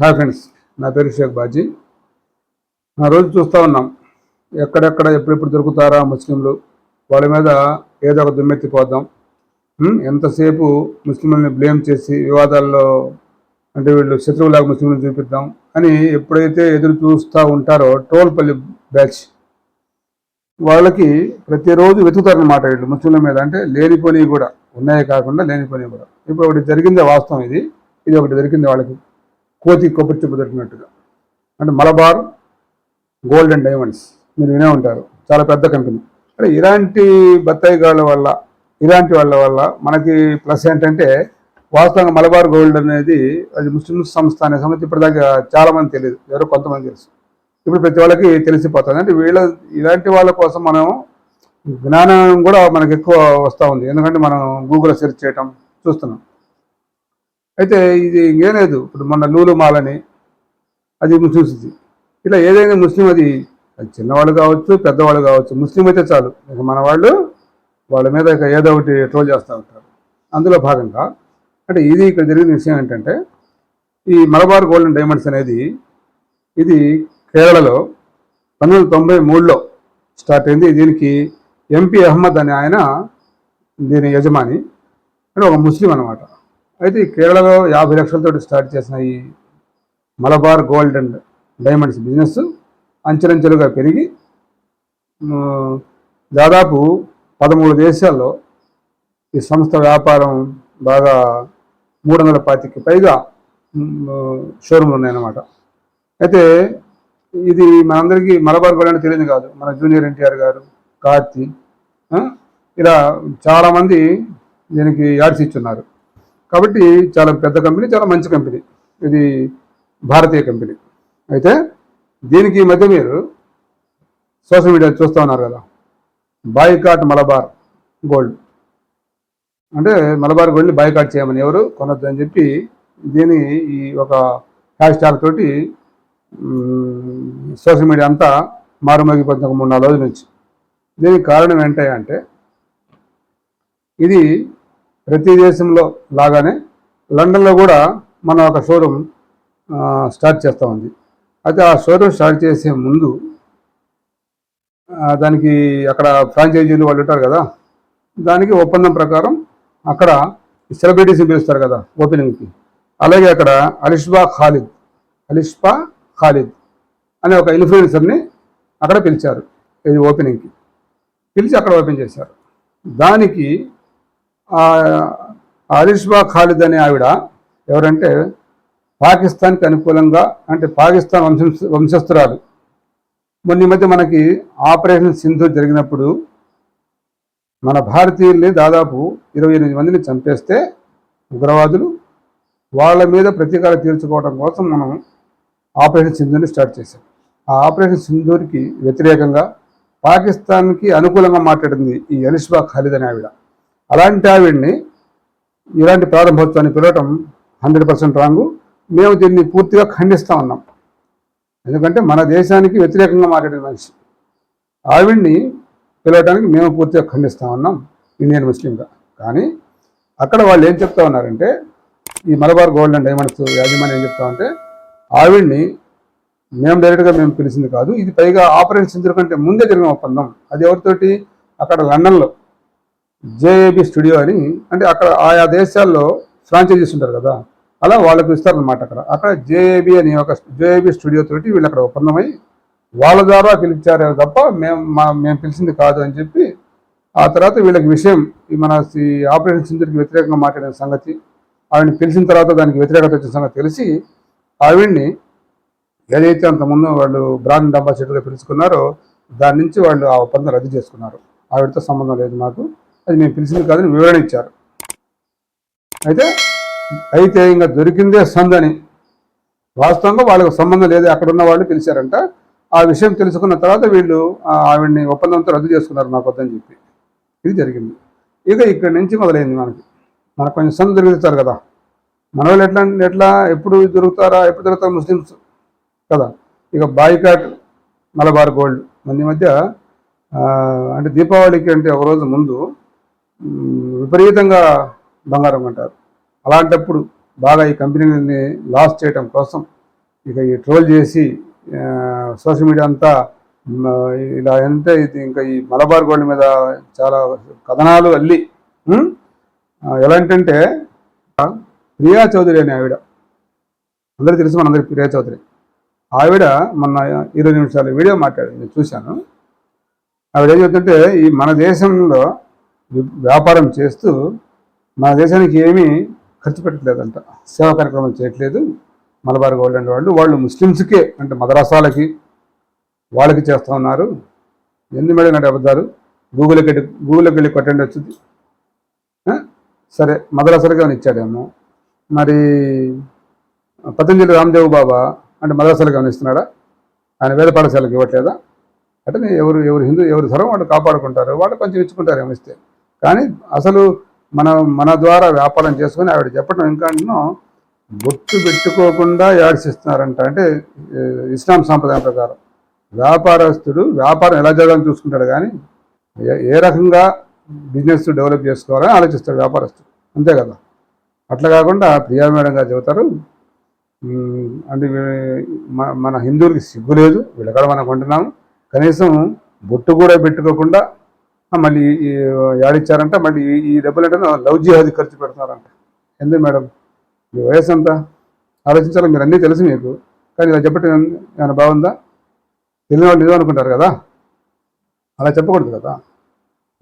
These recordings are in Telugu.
హాయ్ ఫ్రెండ్స్ నా పేరు షేక్ బాజీ. ఆ రోజు చూస్తూ ఉన్నాం. ఎక్కడెక్కడ ఎప్పుడెప్పుడు దొరుకుతారా ముస్లింలు? వాళ్ళ మీద ఏదో ఒక దుమ్మెత్తిపోద్దాం ఎంతసేపు ముస్లింలని బ్లేమ్ చేసి వివాదాల్లో అంటే వీళ్ళు శత్రువులాగా ముస్లింలను చూపిద్దాం అని ఎప్పుడైతే ఎదురు చూస్తూ ఉంటారో టోల్పల్లి బ్యాచ్ వాళ్ళకి ప్రతిరోజు వెతుకుతారనమాట వీళ్ళు ముస్లింల మీద. అంటే లేనిపోనివి కూడా ఉన్నాయి కాకుండా లేనిపోనివి కూడా. ఇప్పుడు ఒకటి జరిగిందే వాస్తవం ఇది. ఇది ఒకటి దొరికింది వాళ్ళకి. కోతి కొబ్బరి చెప్పు దొరికినట్టుగా అంటే మలబార్ గోల్డ్ అండ్ డైమండ్స్. మీరు వినే ఉంటారు. చాలా పెద్ద కంపెనీ. అంటే ఇలాంటి బత్తాయి గాళ్ళ వల్ల ఇలాంటి వాళ్ళ వల్ల మనకి ప్లస్ ఏంటంటే వాస్తవంగా మలబార్ గోల్డ్ అనేది అది ముస్లిం సంస్థ అనే సంగతి ఇప్పటిదాకా చాలామంది తెలియదు. ఎవరో కొంతమంది తెలుసు. ఇప్పుడు ప్రతి వాళ్ళకి తెలిసిపోతుంది. అంటే వీళ్ళ ఇలాంటి వాళ్ళ కోసం మనం జ్ఞానం కూడా మనకు ఎక్కువ వస్తూ ఉంది. ఎందుకంటే మనం గూగుల్లో సెర్చ్ చేయటం చూస్తున్నాం. అయితే ఇది ఇంకేం లేదు. ఇప్పుడు మొన్న లూలు మాలని అది ముస్లిమ్స్ది ఇట్లా ఏదైనా ముస్లిం అది అది చిన్నవాళ్ళు కావచ్చు పెద్దవాళ్ళు కావచ్చు ముస్లిం అయితే చాలు. ఇక మన వాళ్ళు వాళ్ళ మీద ఇక ఏదో ఒకటి ట్రోల్ చేస్తూ ఉంటారు. అందులో భాగంగా అంటే ఇది ఇక్కడ జరిగిన విషయం ఏంటంటే ఈ మలబార్ గోల్డ్ అండ్ డైమండ్స్ అనేది ఇది కేరళలో పంతొమ్మిది తొంభై మూడులో స్టార్ట్ అయింది. దీనికి ఎంపీ అహ్మద్ అనే ఆయన దీని యజమాని అంటే ఒక ముస్లిం అనమాట అయితే ఈ కేరళలో యాభై లక్షలతో స్టార్ట్ చేసిన ఈ Malabar gold and diamonds business అంచెలంచెలుగా పెరిగి దాదాపు పదమూడు దేశాల్లో ఈ సంస్థ వ్యాపారం బాగా మూడు వందల పాతికి పైగా షోరూమ్లు ఉన్నాయన్నమాట. అయితే ఇది మనందరికీ మలబార్ గోల్డ్ అంటే తెలియదు కాదు. మన జూనియర్ ఎన్టీఆర్ గారు కార్తీ ఇలా చాలామంది దీనికి యాడ్స్ ఇచ్చున్నారు. కాబట్టి చాలా పెద్ద కంపెనీ చాలా మంచి కంపెనీ. ఇది భారతీయ కంపెనీ. అయితే దీనికి ఈ మధ్య మీరు సోషల్ మీడియా చూస్తూ ఉన్నారు కదా. Boycott Malabar gold. అంటే మలబార్ గోల్డ్ని బాయ్కాట్ చేయమని ఎవరు కొనొద్దు అని చెప్పి దీని ఈ ఒక హ్యాష్ ట్యాగ్ తోటి సోషల్ మీడియా అంతా మారుమోగిపోతుంది ఒక మూడు నాలుగు రోజుల నుంచి. దీనికి కారణం ఏంటంటే ఇది ప్రతి దేశంలో లాగానే లండన్లో కూడా మన ఒక షోరూమ్ స్టార్ట్ చేస్తూ ఉంది. అయితే ఆ షోరూమ్ స్టార్ట్ చేసే ముందు దానికి అక్కడ ఫ్రాంచైజీలు వాళ్ళు ఉంటారు కదా దానికి ఒప్పందం ప్రకారం అక్కడ సెలబ్రిటీస్ని పిలుస్తారు కదా ఓపెనింగ్కి. అలాగే అక్కడ అలిష్బా ఖాలిద్ అలిష్బా ఖాలిద్ అనే ఒక ఇన్ఫ్లుయెన్సర్ని అక్కడ పిలిచారు ఇది ఓపెనింగ్కి. పిలిచి అక్కడ ఓపెన్ చేశారు. దానికి ఆ ఖాలిద్ అనే ఆవిడ ఎవరంటే పాకిస్తాన్కి అనుకూలంగా అంటే పాకిస్తాన్ వంశం వంశస్థురాలు. మొన్న మధ్య మనకి ఆపరేషన్ సింధు జరిగినప్పుడు మన భారతీయుల్ని దాదాపు ఇరవై ఎనిమిది మందిని చంపేస్తే ఉగ్రవాదులు వాళ్ళ మీద ప్రతీకారం తీర్చుకోవడం కోసం మనం ఆపరేషన్ సింధుని స్టార్ట్ చేశాం. ఆ ఆపరేషన్ సింధూర్కి వ్యతిరేకంగా పాకిస్తాన్కి అనుకూలంగా మాట్లాడింది ఈ అలిష్బా ఖాలిద్ అనే ఆవిడ. అలాంటి ఆవిడ్ని ఇలాంటి ప్రారంభోత్సవాన్ని పిలవటం హండ్రెడ్ పర్సెంట్ రాంగు. మేము దీన్ని పూర్తిగా ఖండిస్తూ ఉన్నాం. ఎందుకంటే మన దేశానికి వ్యతిరేకంగా మాట్లాడిన మనిషి. ఆవిడ్ని పిలవటానికి మేము పూర్తిగా ఖండిస్తూ ఉన్నాం ఇండియన్ ముస్లింగా. కానీ అక్కడ వాళ్ళు ఏం చెప్తా ఉన్నారంటే ఈ మలబార్ గోల్డ్ అండ్ డైమండ్స్ యాజమాన్యం ఏం చెప్తా ఉంటే ఆవిడ్ని మేము డైరెక్ట్గా మేము పిలిచింది కాదు ఇది పైగా ఆపరేషన్ సింధుర్ కంటే ముందే జరిగిన ఒప్పందం. అది ఎవరితోటి? అక్కడ లండన్లో. జేఏబి స్టూడియో అని అంటే అక్కడ ఆయా దేశాల్లో ఫ్రాంచైజీస్ ఉంటారు కదా అలా వాళ్ళకు ఇస్తారనమాట అక్కడ. అక్కడ జేఏబి అని ఒక జేఏబి స్టూడియో తోటి వీళ్ళు అక్కడ ఒప్పందమై వాళ్ళ ద్వారా పిలిచారు తప్ప మేము మా మేము పిలిచింది కాదు అని చెప్పి ఆ తర్వాత వీళ్ళకి విషయం ఈ మన ఈ ఆపరేషన్ సింధుకి వ్యతిరేకంగా మాట్లాడిన సంగతి ఆవిడని పిలిచిన తర్వాత దానికి వ్యతిరేకత వచ్చిన సంగతి తెలిసి ఆవిడ్ని ఏదైతే అంతకుముందు వాళ్ళు బ్రాండ్ అంబాసిడర్గా పిలుచుకున్నారో దాని నుంచి వాళ్ళు ఆ ఒప్పందం రద్దు చేసుకున్నారు. ఆవిడతో సంబంధం లేదు మాకు. అది మేము పిలిచింది కాదని వివరణ ఇచ్చారు. అయితే అయితే ఇంకా దొరికిందే సందని. వాస్తవంగా వాళ్ళకి సంబంధం లేదు అక్కడ ఉన్న వాళ్ళు పిలిచారంట. ఆ విషయం తెలుసుకున్న తర్వాత వీళ్ళు ఆవిడ్ని ఒప్పందంతో రద్దు చేసుకున్నారు నాకు వద్దని చెప్పి. ఇది జరిగింది. ఇక ఇక్కడి నుంచి మొదలైంది మనకి. మనకు కొంచెం సందు దొరుకుతారు కదా. మన వాళ్ళు ఎట్లా ఎట్లా ఎప్పుడు దొరుకుతారా ఎప్పుడు దొరుకుతారు ముస్లిమ్స్ కదా. ఇక బాయ్కాట్ మలబార్ గోల్డ్ మంది ఈ మధ్య అంటే దీపావళికి అంటే ఒక రోజు ముందు విపరీతంగా బంగారం అంటారు. అలాంటప్పుడు బాగా ఈ కంపెనీని లాస్ చేయడం కోసం ఇక ఈ ట్రోల్ చేసి సోషల్ మీడియా అంతా ఇలా అంటే ఇది ఇంకా ఈ మలబార్ గోల్డ్ మీద చాలా కథనాలు అల్లి ఎలాంటంటే ప్రియా చౌదరి అనే ఆవిడ. అందరూ తెలుసు మనందరికి ప్రియా చౌదరి. ఆవిడ మొన్న ఇరవై నిమిషాలు వీడియో మాట్లాడింది నేను చూశాను. ఆవిడ ఏం చెప్తుంటే ఈ మన దేశంలో వ్యాపారం చేస్తూ మన దేశానికి ఏమీ ఖర్చు పెట్టట్లేదంట. సేవా కార్యక్రమం చేయట్లేదు. మలబార్ గోల్డ్ అండ్ వాళ్ళు వాళ్ళు ముస్లిమ్స్కే అంటే మదరాసాలకి వాళ్ళకి చేస్తూ ఉన్నారు. ఎన్ని మేడం అంటే అబద్ధాలు? గూగుల్కి వెళ్ళి గూగుల్కి వెళ్ళి కొట్టండి వచ్చింది. సరే మదరాసాలకి ఏమైనా ఇచ్చాడేమో. మరి పతంజలి రామ్దేవ్ బాబా అంటే మదరాసాలకు ఏమైనా ఇస్తున్నాడా? ఆయన వేద పాఠశాలకు ఇవ్వట్లేదా? అంటే ఎవరు ఎవరు హిందూ ఎవరు ధర్మం వాళ్ళు కాపాడుకుంటారు. వాళ్ళు కొంచెం ఇచ్చుకుంటారు ఏమిస్తే కానీ అసలు మన మన ద్వారా వ్యాపారం చేసుకుని ఆవిడ చెప్పడం ఇంకా అంటున్నాం బొట్టు పెట్టుకోకుండా యాడ్సిస్తున్నారంట అంటే ఇస్లాం సాంప్రదాయం ప్రకారం. వ్యాపారస్తుడు వ్యాపారం ఎలా జరగాలని చూసుకుంటాడు కానీ ఏ- ఏ రకంగా బిజినెస్ డెవలప్ చేసుకోవాలని ఆలోచిస్తాడు వ్యాపారస్తుడు. అంతే కదా? అట్లా కాకుండా ప్రియా మేడం గారు చెబుతారు అంటే మన హిందువులకి సిగ్గు లేదు వీళ్ళకాడ మనం కొంటున్నాము. కనీసం బొట్టు కూడా పెట్టుకోకుండా మళ్ళీ ఈ యాడిచ్చారంట మళ్ళీ ఈ- డబ్బులు అంటే లవ్ జిహాదీ ఖర్చు పెడతారంట. ఎందుకు మేడం? మీ వయసు ఎంత? ఆలోచించాలి మీరు అన్నీ తెలుసు మీకు. కానీ ఇలా చెప్పటం ఏమైనా బాగుందా? తెలియని వాళ్ళు ఏదో అనుకుంటారు కదా? అలా చెప్పకూడదు కదా?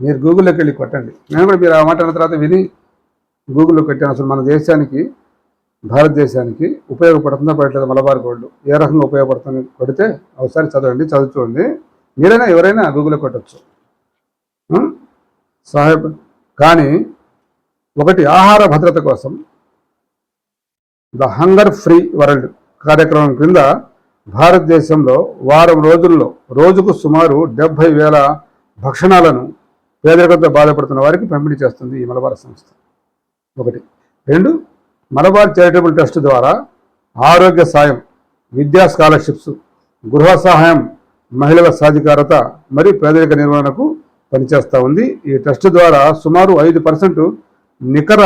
మీరు గూగుల్లోకి వెళ్ళి కొట్టండి. నేను కూడా మీరు ఆ మాట తర్వాత విని గూగుల్లో కొట్టాను. అసలు మన దేశానికి భారతదేశానికి ఉపయోగపడుతుందా పడట్లేదు మలబార్ గోల్డ్? ఏ రకంగా ఉపయోగపడుతుంది? కొడితే ఒకసారి చదవండి చదువు మీరైనా ఎవరైనా గూగుల్లో కొట్టచ్చు. సాహెబ్ కానీ ఒకటి ఆహార భద్రత కోసం ద హంగర్ ఫ్రీ వరల్డ్ కార్యక్రమం క్రింద భారతదేశంలో వారం రోజుల్లో రోజుకు సుమారు డెబ్భై వేల భక్షణాలను పేదరికంతో బాధపడుతున్న వారికి పంపిణీ చేస్తుంది ఈ మలబార్ సంస్థ. ఒకటి. రెండు మలబార్ చారిటబుల్ ట్రస్ట్ ద్వారా ఆరోగ్య సాయం విద్యా స్కాలర్షిప్స్ గృహ సహాయం మహిళల సాధికారత మరియు పేదరిక నిర్వహణకు పనిచేస్తూ ఉంది. ఈ ట్రస్ట్ ద్వారా సుమారు ఐదు పర్సెంట్ నికర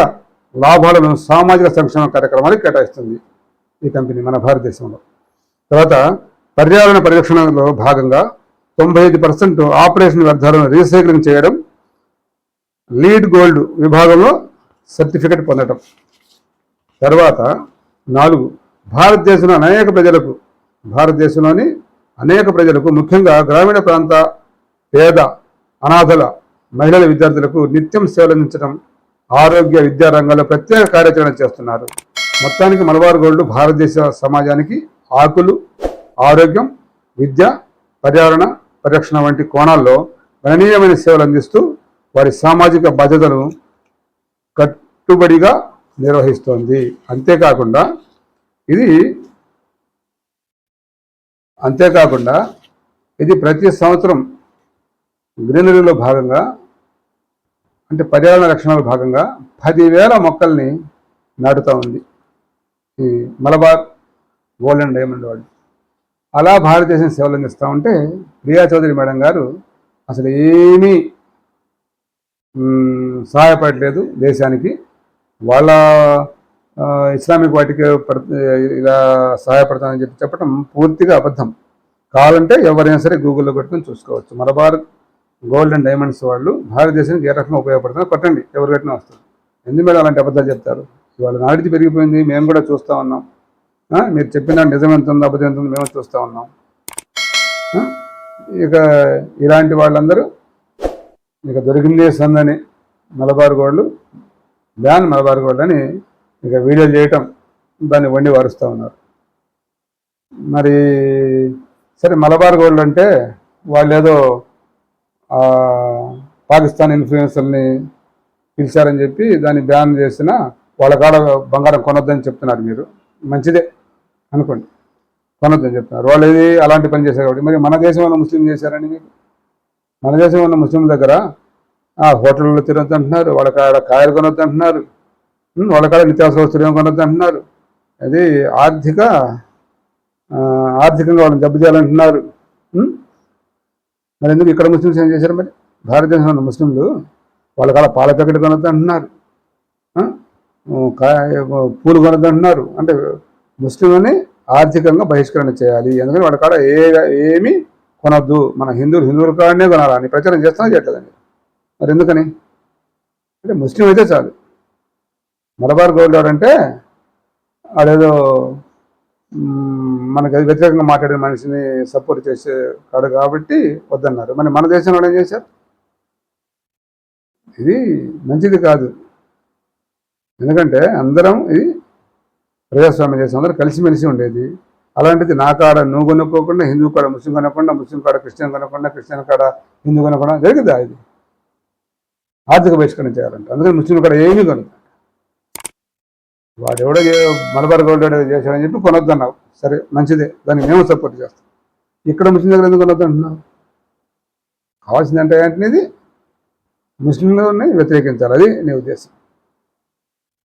లాభాలను సామాజిక సంక్షేమ కార్యక్రమాలకు కేటాయిస్తుంది ఈ కంపెనీ మన భారతదేశంలో. తర్వాత పర్యావరణ పరిరక్షణలో భాగంగా తొంభై ఐదు పర్సెంట్ ఆపరేషన్ వ్యర్థాలను రీసైక్లింగ్ చేయడం లీడ్ గోల్డ్ విభాగంలో సర్టిఫికెట్ పొందడం. తర్వాత నాలుగు భారతదేశంలో అనేక ప్రజలకు భారతదేశంలోని అనేక ప్రజలకు ముఖ్యంగా గ్రామీణ ప్రాంత పేద అనాథల మహిళల విద్యార్థులకు నిత్యం సేవలు అందించడం ఆరోగ్య విద్యా రంగంలో ప్రత్యేక కార్యాచరణ చేస్తున్నారు. మొత్తానికి మలబార్ గోల్డ్ భారతదేశ సమాజానికి ఆకులు ఆరోగ్యం విద్య పర్యావరణ పరిరక్షణ వంటి కోణాల్లో గణనీయమైన సేవలు అందిస్తూ వారి సామాజిక బాధ్యతను కట్టుబడిగా నిర్వహిస్తోంది. అంతేకాకుండా ఇది అంతేకాకుండా ఇది ప్రతి సంవత్సరం గ్రీనరీలో భాగంగా అంటే పర్యావరణ రక్షణలో భాగంగా పదివేల మొక్కల్ని నాటుతూ ఉంది ఈ మలబార్ గోల్డ్ అండ్ డైమండ్ వాళ్ళు అలా భారతదేశం సేవలు అందిస్తూ ఉంటే ప్రియా చౌదరి మేడం గారు అసలు ఏమీ సహాయపడలేదు దేశానికి. వాళ్ళ ఇస్లామిక్ వాటికి ఇలా సహాయపడతానని చెప్పి చెప్పడం పూర్తిగా అబద్ధం. కావాలంటే ఎవరైనా సరే గూగుల్లో పెట్టుకుని చూసుకోవచ్చు. మలబార్ గోల్డ్ అండ్ డైమండ్స్ వాళ్ళు భారతదేశానికి ఏ రకంగా ఉపయోగపడుతుందో కొట్టండి ఎవరు పెట్టినా వస్తుంది. ఎందుకు మేడం అలాంటి అబద్ధాలు చెప్తారు? ఇవాళ నాడిది పెరిగిపోయింది మేము కూడా చూస్తూ ఉన్నాం. మీరు చెప్పిన నిజం ఎంత ఉందో అబద్ధం ఎంత ఉందో మేము చూస్తూ ఉన్నాం. ఇక ఇలాంటి వాళ్ళందరూ ఇక దొరికిందే సందని Malabar gold ban Malabar gold అని ఇక వీడియోలు చేయటం దాన్ని వండి వారుస్తూ ఉన్నారు. మరి సరే మలబార్ గోల్డ్ అంటే వాళ్ళు ఏదో పాకిస్తాన్ ఇన్ఫ్లుయెన్సర్ని పిలిచారని చెప్పి దాన్ని బ్యాన్ చేసిన వాళ్ళ కాడ బంగారం కొనొద్దని చెప్తున్నారు మీరు. మంచిదే అనుకోండి. కొనొద్దని చెప్తున్నారు. వాళ్ళు ఏది అలాంటి పని చేశారు కాబట్టి. మరి మన దేశంలో ముస్లిం చేశారని మీకు? మన దేశం ఉన్న ముస్లిం దగ్గర? హోటల్లో తినొద్దు అంటున్నారు వాళ్ళ కాడ కాయలు కొనొద్దు అంటున్నారు వాళ్ళ కాడ నిత్యావసర వస్తువులు కొనొద్దు అంటున్నారు అది ఆర్థిక ఆర్థికంగా వాళ్ళని దెబ్బ చేయాలంటున్నారు మరి ఎందుకు ఇక్కడ ముస్లిమ్స్ ఏం చేశారు మరి? భారతదేశంలో ముస్లింలు వాళ్ళ కాడ పాల ప్యాకెట్ కొనద్దంటున్నారు పూలు కొనద్దంటున్నారు అంటే ముస్లింలని ఆర్థికంగా బహిష్కరణ చేయాలి. ఎందుకంటే వాళ్ళ కాడ ఏ ఏమి కొనొద్దు. మన హిందువులు హిందువుల కాడనే కొనాలని ప్రచారం చేస్తున్నా చేయట్లేదండి. మరి ఎందుకని? అంటే ముస్లిం అయితే చాలు. మలబార్ గోల్డ్ అంటే ఆడేదో మనకి అది వ్యతిరేకంగా మాట్లాడిన మనిషిని సపోర్ట్ చేసే కాడు కాబట్టి వద్దన్నారు. మరి మన దేశంలో ఏం చేశారు? ఇది మంచిది కాదు. ఎందుకంటే అందరం ఇది ప్రజాస్వామ్య దేశం అందరూ కలిసిమెలిసి ఉండేది. అలాంటిది నా కాడ నువ్వు కొనుక్కోకుండా హిందూ కాడ ముస్లిం కొనకుండా ముస్లిం కాడ క్రిస్టియన్ కొనకుండా క్రిస్టియన్ కాడ హిందూ కొనకుండా జరిగిందా ఇది? ఆర్థిక బహిష్కరణ చేయాలంట. అందుకని ముస్లిం కాడ ఏమీ కొనదు. వాడు ఎవడో మలబార్ గోల్డ్ చేశాడని చెప్పి కొనొద్దన్నావు. సరే మంచిదే. దాన్ని మేము సపోర్ట్ చేస్తాం. ఇక్కడ ముస్లిం దగ్గర ఎందుకు కొనొద్దు అంటున్నావు? కావాల్సిందంటే ఏంటనేది ముస్లింలని వ్యతిరేకించాలి. అది నీ ఉద్దేశం.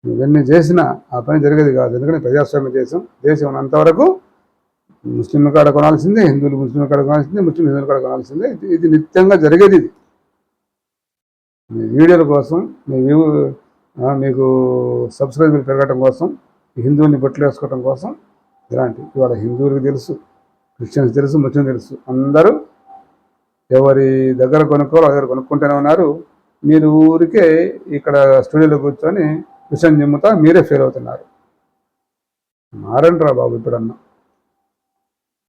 నువ్వన్నీ చేసినా ఆ పని జరిగేది కాదు. ఎందుకంటే ప్రజాస్వామ్య దేశం. దేశం ఉన్నంతవరకు ముస్లింల కాడ కొనాల్సిందే హిందువులు ముస్లింల కాడ కొనాల్సిందే ముస్లిం హిందువుల కాడ కొనాల్సిందే. ఇది ఇది నిత్యంగా జరిగేది ఇది. మీ వీడియోల కోసం మీ వ్యూ మీకు సబ్స్క్రైబర్లు పెరగటం కోసం హిందువుల్ని బొట్లు వేసుకోవటం కోసం ఇలాంటి ఇవాళ హిందువులకు తెలుసు క్రిస్టియన్స్ తెలుసు ముస్లిం తెలుసు. అందరూ ఎవరి దగ్గర కొనుక్కోవాలో దగ్గర కొనుక్కుంటూనే ఉన్నారు. మీరు ఊరికే ఇక్కడ స్టూడియోలో కూర్చొని విషయం చెమ్ముతా మీరే ఫెయిల్ అవుతున్నారు. మారండి రా బాబు ఇప్పుడన్నా.